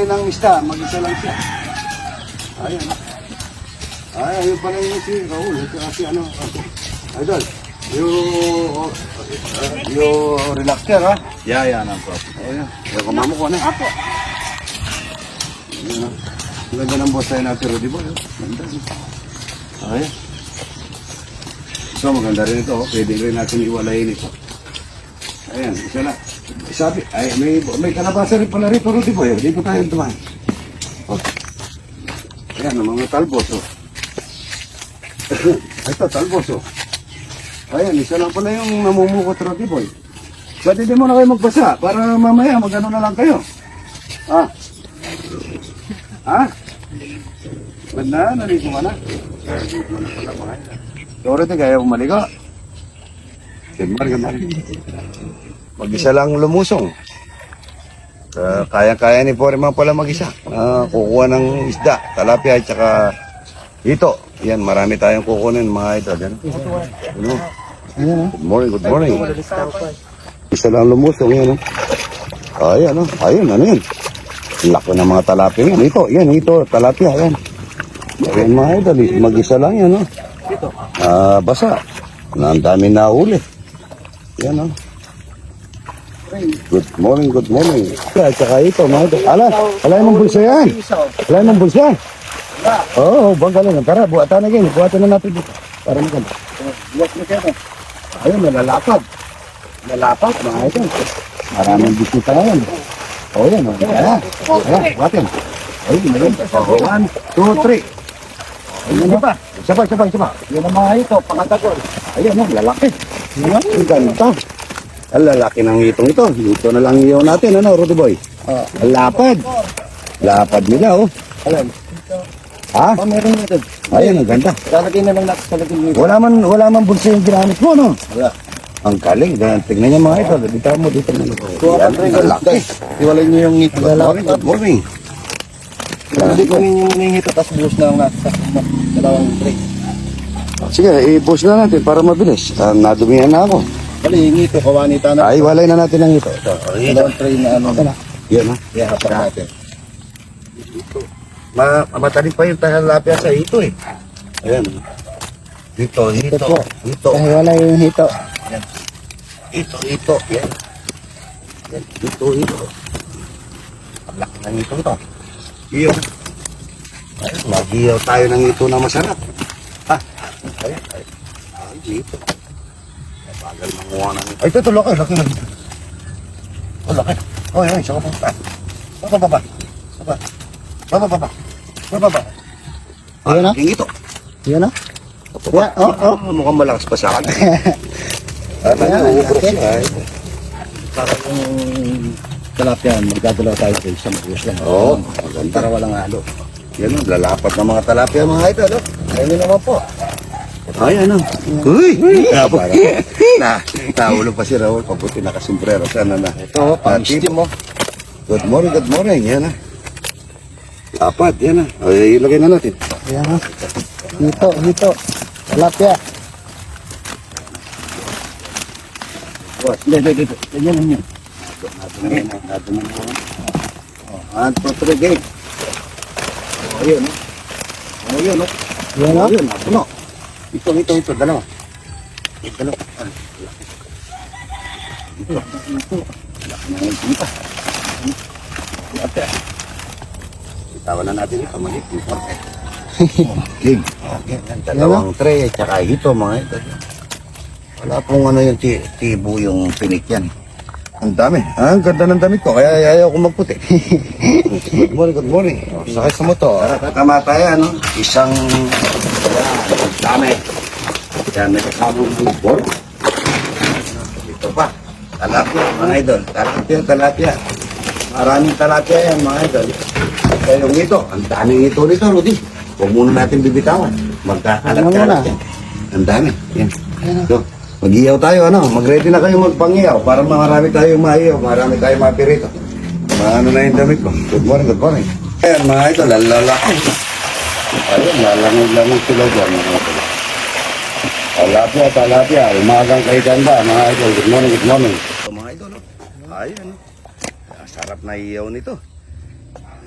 laki ng isda, mag-isa lang siya. Ayan. Ay, ayun pala yung si Raul. Ito kasi ano, ako. Idol, yung, uh, yung relaxer ha. Yeah, yeah, no problem. Ayan, yung kumamo ko na. Opo. Ayan, ah. Ang ganda ng boss tayo natin, Rudy Boy. Ganda. Ayan. So, maganda rin ito. oh. Pwede rin natin iwalayin ito. Ayan, isa na. Sabi, ay, may, may kalabasa rin pala rito, Rudy Boy. Dito tayo tumahan. Oh. Ayan, ang mga talbos, oh. ito, talbos, oh. Ayan, isa lang pala yung namumukot, Rudy Boy. Ba't hindi mo na kayo magbasa? Para mamaya, magano na lang kayo. Ah. Ha? Ba't na? Naligo ka na? Dorothy, kaya umaligo? Good morning, good. Mag-isa lang lumusong. Uh, kaya-kaya ni Foreman pala mag-isa. Ah, kukuha ng isda, talapia at saka ito. Yan, marami tayong kukunin mga ito. Yan. Ano? Good morning, good morning. Isa lang lumusong yan. Oh. Ay, ano? Ayun, ano yun? Laki ng mga talapia yan. Ito, yan, ito, talapia, yan. Ayan mga idol, eh. mag-isa lang yan, no? Ah, basa. Ang dami na uli. Yan, no? Good morning, good morning. At saka ito, mga idol. Ala, ala yung bulsa yan. Ala yung bulsa. Oo, oh, bang galing. Tara, buhatan na ganyan. Buhatan na natin dito. Para maganda. Buhat na kayo. Ayun, nalalapad. Lalapad, mga idol. Maraming bisita ngayon. Oh, yan. Oh. Ayan. Ayan, buhatin. Ayun, ayun. Oh, one, two, three. Ayun, pa. Isa pa, isa pa, isa pa. Yan ang mga ito, pangatagol. Ayun, lalaki. Yan, ang ganda. Ang lalaki ng itong ito. Ito na lang iyaw natin, ano, Rudy Boy? Ang lapad. Lapad nila, oh. Alam. Ha? Oh, meron nito. Ayun, ang ganda. Lalagay na lang natin sa lagay nito. Wala man, wala man bulsa yung ginamit mo, no? Wala. Ang galing. Dahil Tingnan niyo mga ito. Dito mo, dito Yan, ang laki. Iwalay niyo yung ngito. Good morning, good morning. Hindi ko ninyo yung ngito, tapos buhos na lang natin sa dalawang tray. Sige, i-push na natin para mabilis. Uh, nadumihan na ako. Bali, yung ngito, kawanita na. Ay, walay na natin ang ito. Ito, Dalawang tray na ano. Yan, ha? Ihahapan natin. Ma matalim pa yung talapia sa ito, eh. Ayan. Dito, dito. po. Dito. Ay, wala yung hito. Ito, ito. Yan. Yan. Ito, ito. Ang laki ng ito ito. Iyo. Ay, Mag-iyaw tayo ng ito na masarap. Ha? Ay, ay. Ay, dito. Bagal manguha ng ito. Ay, ito, ito, laki, laki. Oh, laki. Oh, yan, isa ka pa. Baba, baba. Baba. Baba, baba. Baba, baba. Ayan na? King ito. Yan na? Yeah, oh, oh. Mukhang malakas pa sa akin. Ano, uubros siya. eh. Para yung talapia, magdadalaw tayo sa isang buhos lang. Oo, maganda. Para walang halo. Yan o, lalapat ng mga talapia mga ito, no? Ayun naman po. Ay, ano? Uy! Napo. na, naulog pa si Raul. Pabuti nakasumbrero. Sana na. Ito, pang-steam mo. Good morning, good morning. Yan na. Lapat, yan na. Ay, ilagay na natin. Ayan ha. Hito, hito. Talapia. Boss, hindi, hindi, hindi. Ganyan lang yan. Natin na yan, natin na yan. Oh, one, two, three, game. Oh, no? Oh, ayun, no? Yan ha. Ayun, napuno. Ito, ito, ito, dalawa. Ah, laki. Ito. Laki na yung. Bitawan na natin ito, maliit. Importante. Okay. Okay. Ang dalawang tray at saka ito, mga ito. Wala pong ano yung ti tibo yung pinik yan. Ang dami. Ah, ang ganda ng damit ko. Kaya ayaw ko magputi. good morning, good morning. Sakay sa. Tara, tama tayo, ano? Isang... Dami. Yan, may kasamang football. Ito pa. Talapia, mga idol. Talapia, talapia. Maraming talapia yan, mga idol. Kaya yung ito, ang daming ito nito, Rudy. Huwag muna natin bibitawan. Magkakalat Ano yan. Ang dami. Yan. So, mag-iyaw tayo, ano? Mag-ready na kayo magpangiyaw para marami tayong maiyaw, marami tayong mapirito. Maano na yung damit ko. Good morning, good morning. Ayan, mga ito, lalaki. Ayun, lalangoy-langoy sila dyan, mga ito. Talapia, talapia, umagang kay ganda, mga ito. Good morning, good morning. Ito, mga ito, no? Ayun, no? Sarap na iyaw nito.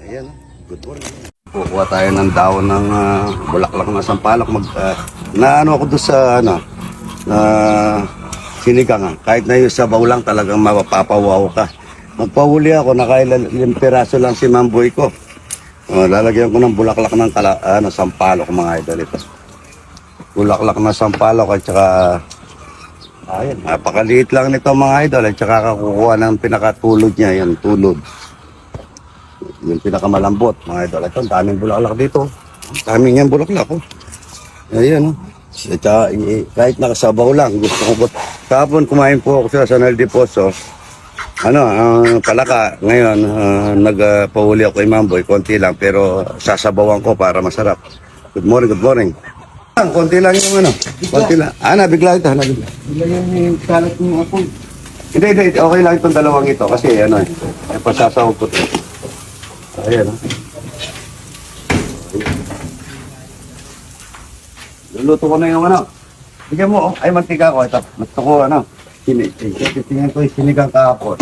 Ayan, good morning. Kukuha tayo ng daon ng ah, bulaklak na sampalok. Mag, ah, na ano ako doon sa ano, na sinigang. ah. Kahit na yung sabaw lang talagang mapapawaw ka. Magpahuli ako, nakailang piraso lang si Mamboy ko. Oh, lalagyan ko ng bulaklak ng kala, ano, sampalok mga idol ito. Bulaklak na sampalok at saka ayun, napakaliit lang nito mga idol at saka kakukuha ng pinakatulod niya, yan, tulod. Yung pinakamalambot mga idol. Ito, ang daming bulaklak dito. Daming yan bulaklak oh. Ayan oh. At saka, kahit nakasabaw lang, gusto ko po. Kahapon kumain po ako sa Sanal de Poso. Ano, ang palaka, ngayon, uh, nagpahuli ako kay Mamboy, konti lang, pero sasabawan ko para masarap. Good morning, good morning. Ang konti lang yung ano, konti lang. Ah, nabigla ito, nabigla. Ilagyan niyo yung kalat ng apoy. Hindi, hindi, okay lang itong dalawang ito kasi ano eh, ay pasasahog ko ito. Ayan, oh. Luluto ko na yung ano. Bigyan mo, oh. ay mantika ko. Ito, gusto ko ano. Sini, tingnan ko yung sinigang kahapon.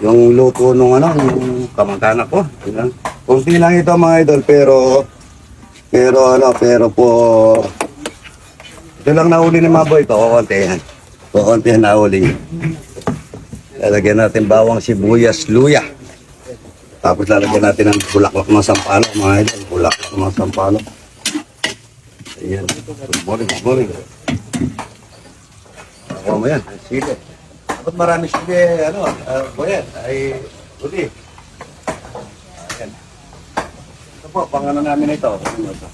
Yung luto nung ano, yung kamag-anak ko. Tingnan. Kunti lang ito mga idol, pero, pero ano, pero po, ito lang nahuli ni Maboy ko, kukuntihan. Kukuntihan nahuli niya. Lalagyan natin bawang sibuyas, luya. Tapos lalagyan natin ng bulaklak ng sampalok, mga idol. Bulaklak ng sampalok. Ayan. Good morning, good morning. Ako mo yan, sili. Dapat marami sili, ano, uh, boyan, ay, uli. Ayan. Ito po, pangano namin ito. Ito?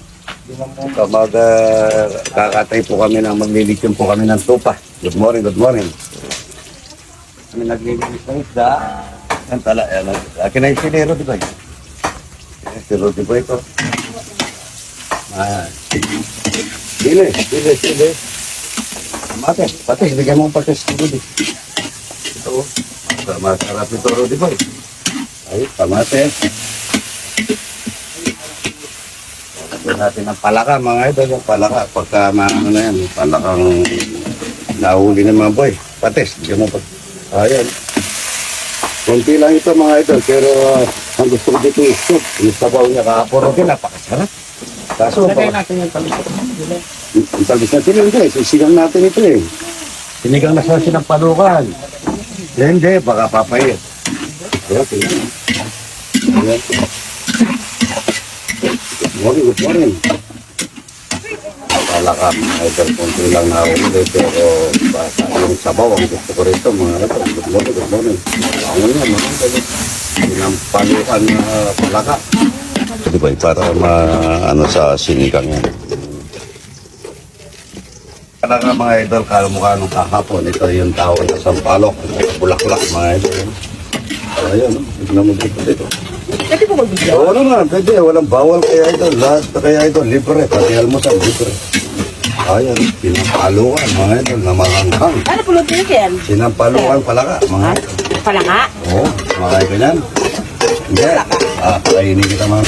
Ito, mag, uh, kakatay po kami ng, maglilityon po kami ng tupa. Good morning, good morning. Kami naglilinis ng isda. Yan tala, yan. Akin na yung silero, di ba? Yan, Si Rudy Boy ko. Ah. Sili, sili, sili. Mate, patis, bigyan mo patis ni Rudy. Ito, masarap ito, Rudy Boy. Ay, pamate. Ito natin ang palaka, mga idol, yung palaka. Pagka maano na yan, palakang nahuli ng mga boy. Patis, bigyan mo pa. Ayan. Kunti lang ito mga idol, pero ang gusto ko dito is soup. Yung sabaw niya kahapon rin, napakasarap. Kaso, Lagay pa, natin yung talisok. ang talbis natin hindi, sisigang natin ito eh. Sinigang na sa sinampalukan. Hindi, baka papayit. Ayan, tingnan. Ayan. Morning, good morning. Akala ka, mga idol, kunti lang na uli, pero basta yung sabaw, ang gusto ko rito, mga idol. Good morning, good morning. Ang nga, mga idol. Sinampalukan na palaka. Di ba, para ma, ano sa sinigang yan. Talaga mga idol, kala mukha nung kahapon, ito yung tao na sampalok, bulaklak mga idol. Ayun, tignan mo dito dito. Pwede po magbigyan. Oo naman, pwede. Walang bawal kay idol. Lahat na kay idol, libre. Pati almusal, libre. Ayan, sinampalukan mga idol na mahanghang. Ano pulutin niyo yan? Sinampalukan palaka, mga idol. Palanga? Oo, mga idol yan. Hindi. Ah, kainin kita mga.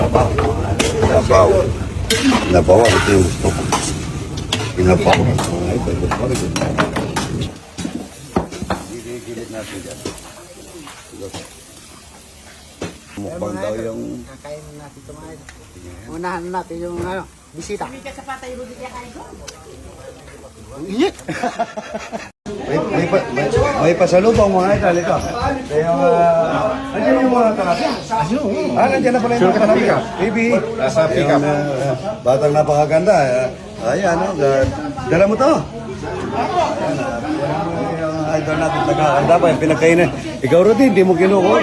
Sabaw. Sabaw. Nabaw, ito yung gusto ko. Pinabaw. Mga morning. Gigilid natin dyan. Mukbang daw yung Kakain natin ito mga idol. Unahan natin yung ano, bisita. Ang init. May, may, pa, may, may pasalubong mga idol ito. Kaya yung, uh, andyan yung mga talaga. Ah, nandiyan na pala yung mga talaga. Baby. Nasa pick up. batang napakaganda. Uh, ayan, ano, uh, dala mo to. Ayan, uh, yung idol natin tagakanda pa, yung pinagkainan. Ikaw, Rodi, hindi mo kinukuha.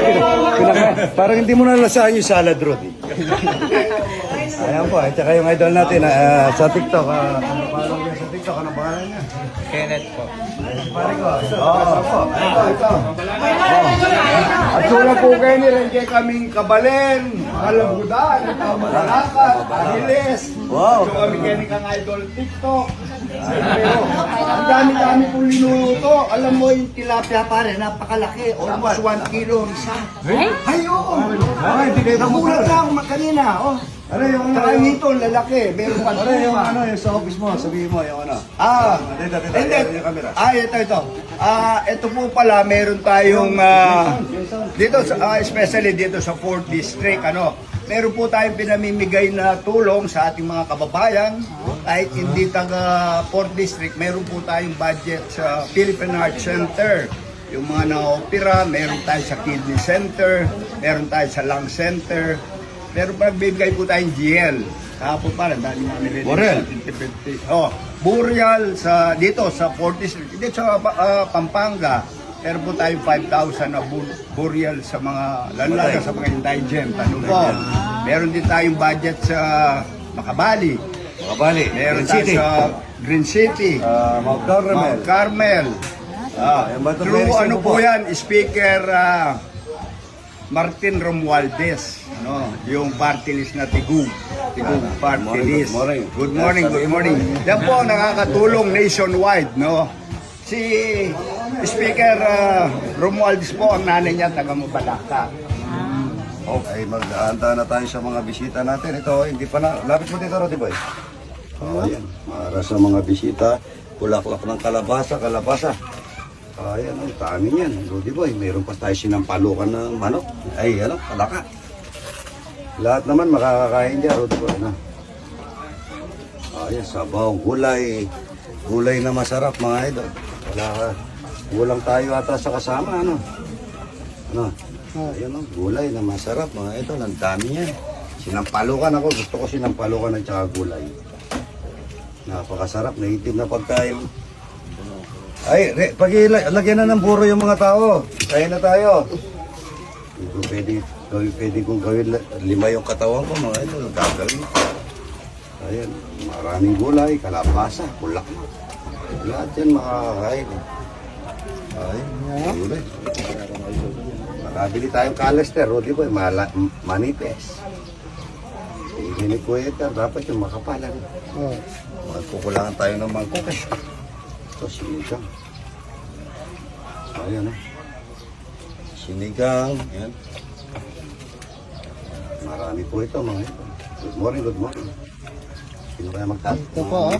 Pinaka, parang hindi mo nalasaan yung salad, Rodi. Ayan po, at saka yung idol natin ah, sa TikTok. Uh, ano pangalan niya sa TikTok? Ano pangalan niya? Kenneth po. Pare ko. Oo. Ito, ito. At sura po kayo ni Rengke kaming kabalen, kalabudan, malalakat, ahiles. Wow. So kami kayo ni kang idol TikTok. Pero ang dami-dami po linuluto. Alam mo yung tilapia pare, napakalaki. Almost 1 kilo ang isa. Ay, oo. Ah, hindi kayo Nakulat na ako kanina. Oh. Ano yung ano? Yung- dito, lalaki. Meron pa Ano yung ano, yung sa office mo, sabihin mo, yung ano. Ah, dito, dito, yung camera. Ah, ito, ito. Ah, ito po pala, meron tayong, ah, dito, sa, ah, especially dito sa 4th District, ano, meron po tayong pinamimigay na tulong sa ating mga kababayan. Kahit hindi taga 4th District, meron po tayong budget sa Philippine Arts Center. Yung mga na-opera, meron tayo sa Kidney Center, meron tayo sa Lung Center, meron pa nagbibigay po tayong GL. Kahapon pa, ang dami namin rin. Borel. Oh, burial sa dito sa 4th District. Dito sa ah, Pampanga, meron po tayong 5,000 na bur- burial sa mga lalaga sa mga indigent. Ano po? Meron din tayong budget sa Makabali. Makabali, Meron Green tayo City. sa Green City. Ah, Mount Carmel. Mount Carmel. Ah, Yung through ano po yan, Speaker ah, Martin Romualdez, no, yung party list na Tigug. Tigug party morning, list. good morning. Good morning, good morning. Yan po ang nakakatulong nationwide, no. Si Speaker ah, Romualdez po ang nanay niya taga Mabalaka. Okay, mag-aanta na tayo sa mga bisita natin. Ito, hindi pa na. Lapit mo dito, Rodi Boy. Oh, ayan. Para sa mga bisita, bulaklak ng kalabasa, kalabasa. Ayan, ang dami niyan. Rodi Boy, mayroon pa tayo sinampalukan ng manok. Ay, ano, kalaka. Lahat naman makakakain dyan, Rodi Boy. Na. Ayan, sabaw, gulay. Gulay na masarap, mga idol. Wala ka. Kulang tayo ata sa kasama, ano? Ano? Ayan o, gulay na masarap mga ito. Ang dami niyan. Sinampalukan ako. Gusto ko sinampalukan at saka gulay. Napakasarap. Native na pagkain. Ay, re, pag lagyan na ng buro yung mga tao. Kain na tayo. Hindi pwede, gawin, pwede kong gawin lima yung katawan ko mga ito. Gagawin. Ayan, maraming gulay, kalabasa, bulak. Lahat yan makakakain. Ay, gulay. Makabili tayong kalester, o di ba? Mala, m- manipes. Hindi ni Kuweta, dapat yung makapalan. Oh. Magkukulangan tayo ng mangkukes. Ito, sinigang. Ayan eh. Sinigang, yan. Marami po ito mga ito. Good morning, good morning. Sino kaya magtatapos? Ito po, oh.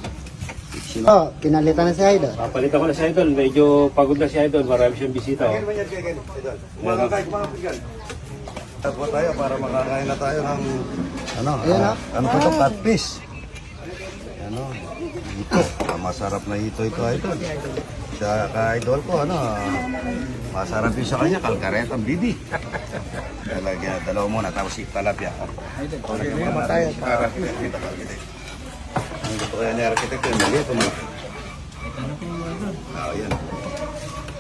Sino? Oh, pinalitan na si Idol. Papalitan ko na si Idol. Medyo pagod na si Idol. Marami siyang bisita. Kaya Oh. naman yan, kaya ganyan. Idol. Mga kahit mga pigan. Tapo tayo para makakain na tayo ng ano, Ayan, ah, ah. ano po ito, catfish. Ano, ito, ah, masarap na ito ito idol. Sa ka-idol ko, ano, ah, masarap yung sa kanya, kalkaretang bibi. Talaga, dalawa muna, tapos si talapia. Ano tayo? Ang gusto kaya ni architect yun, mali ito mga. Ah, yan.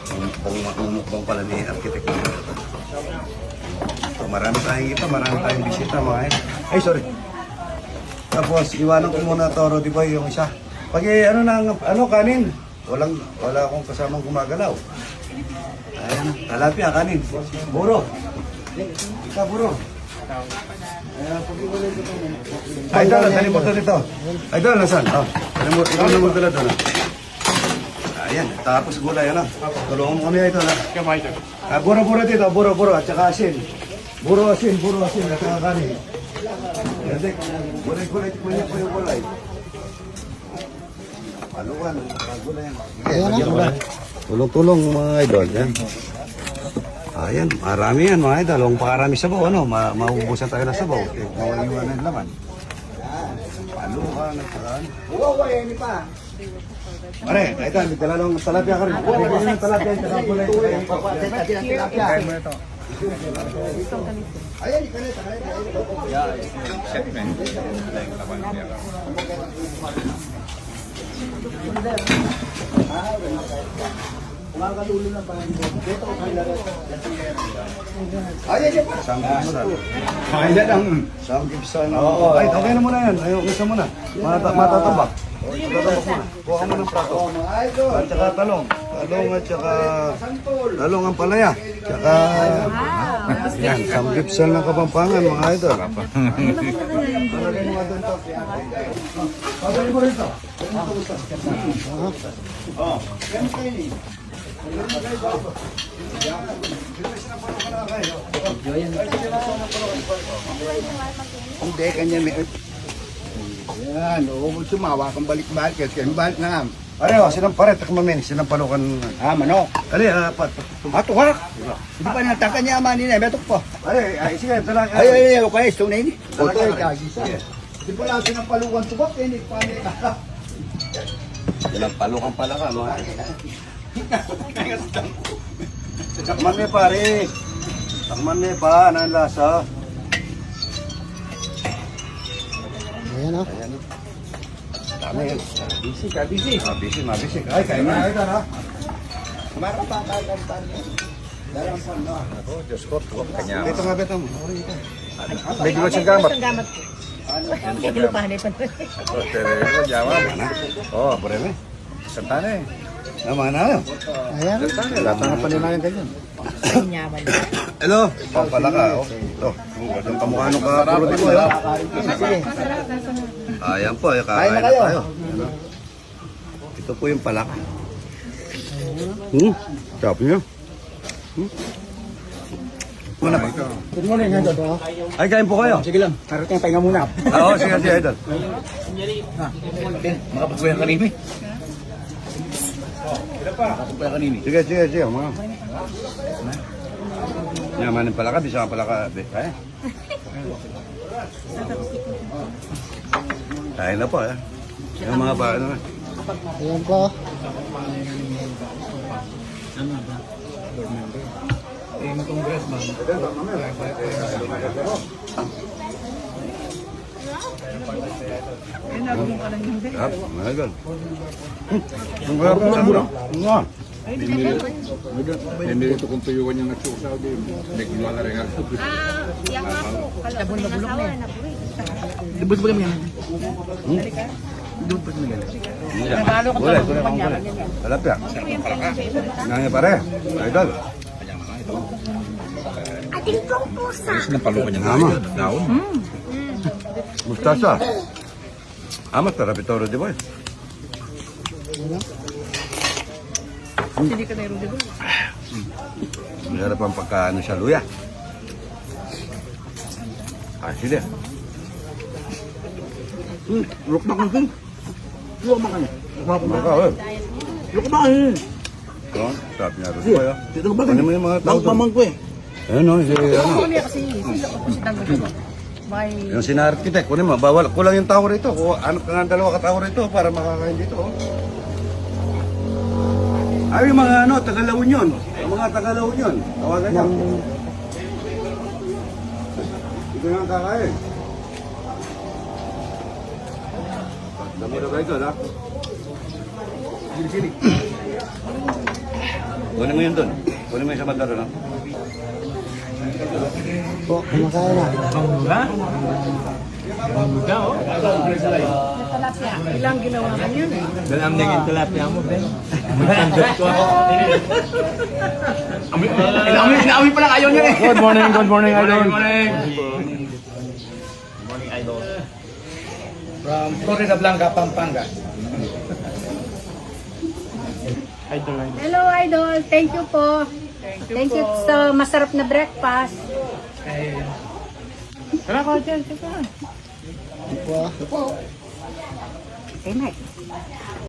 Umukbang, umukbang pala ni architect. So, marami tayong ito, marami tayong bisita mga eh. Ay, sorry. Tapos, iwanan ko muna to, Rodi Boy, yung isa. Pag eh, ano na, ano, kanin. Walang, wala akong kasamang gumagalaw. Ayan, talapia, kanin. Buro. Isa, buro. Ay, Idol, dali mo ito dito. Idol, nasan? Oh, dali mo, ikaw na mo dala doon. Ayan, tapos gulay, ano? Tulungan mo kami, Idol, ha? Kama Idol. Ah, buro-buro dito, buro-buro at saka asin. Buro asin, buro asin at saka kanin. Hindi, gulay-gulay, kunya po yung gulay. Palukan, gulay yan. Ayan na. Tulong-tulong mga idol, yan. Ayan, marami yan mga idol. Kung pakarami sabaw, ano, ma maubusan tayo ng sabaw. Mawaliwan na yung laman. At saka ano. Wow, yan pa. Pare, ito, may dala ng talapia ka rin. Bigyan ng talapia at saka gulay. Ayan, ikalit, ikalit. Ayan, yan pa. Samgipsan. Ayan ang... Samgipsan. Oo, ay, okay na muna yan. Ayaw, isa muna. Mata matatabak. Matatabak muna. Kuha mo ng prato. Mga idol. At saka talong. Talong at saka talong ang palaya. Tsaka yan, ng Kapampangan mga idol. Palagay mo nga doon to. Pabalik mo. Oh, yan kayo ni. Hindi, kanya may... Yan, oo, sumawa kang balik-balik. Kasi balik na. Ano yun, sinampare, takmamin, sinampalukan. Ah, manok. Ano yun, ah, pat, Ah, tuwak. Hindi pa nataka niya ama nila. Betok po. ay, ay, sige, tala. Ay, ay, ay, okay. Ito na ini. Talaga. kagisa. Di pa lang sinampalukan tubak. Eh, hindi pa niya. Sinampalukan pala ka, mga. Takman niya pare. Takman niya ba? Lasa? Ayan. Ayan Ay, kain na. Ay, tara. Pa kagantan niya. Dalam pondo. Ako, Diyos ko. Kanya. Ito nga, beto mo. May dulo siyang gamat. Ano? Ano? Ano? Ano? Ano? Ano? Ano? Ano? Ano? Ano? Ano? Ano? Naman na. Ayan. Santana, lahat na paninayan ganyan. Nyaman. Hello. Oh, pala ka. Oh, ito. Ang kamukha nung kapuro di mo. Ayan po, eh, kakain na tayo. Ito po yung palaka. Hmm, sarap niya. Hmm? Ano pa? Good morning, Idol. Ay, kain po kayo. Sige lang. Karating pahinga muna. Oo, sige, sige, idol. Makapagpuya ka nimi. Makapagpuya ka nimi. Sige, sige, sige. Mga. Yamanin pala ka, bisa ka pala ka. Kaya. Kain na po, eh. Yung mga ba, ano na. Ayan po. Sarap, mga idol. Hmm, Ang sarap ng buro. Nga. May minuto kung tuyuan yung nagsusaw di nagmula na rin ako. Ah, yang ako. Kalabon na bulok na yan. Dibut ba kami yan? Nagalo ka Ulit, sa ulit, bulok ulit. Sarap yan. Nangya pare. Idol. Napalukan niya Tama. daon. Mustasa. Ah, masarap ito, Rudy Boy. Hindi ka na yung diba? Masarap ang pagkaano sa luya. Ah, sige. Hmm, luk na kang Luk na kang Maka, eh. Luk na kang Ito, sarap niya, Rudy Boy. ka? Ano mo yung mga tao Bang doon? pamang ko eh. Ayun, no, si, ano. Kami kasi sila ko si diba? May Yung sinarkitek, kunin mo, bawal, kulang yung tao rito. Kung ano ka nga dalawa ka tao rito para makakain dito. Oh. Ay, yung mga ano, Tagalawon yun. Yung mga Tagalawon yun. Tawagan niyo. Ito nga kakain. Dami na ba ito, ha? Sili, sili. Kunin mo yun doon. Kunin mo yung sa bandaro, no? Po, kumakain na. ilang ginawa ka yun. Dalam na yung tilapia mo, Ben. Inaamoy, inaamoy pala ayaw niya eh. Good morning, good morning, Idol. From Florida Blanca, Pampanga. Hello Idol, thank you po. Thank you, sa masarap na breakfast. Tara ko dyan, tara. Okay, Mike.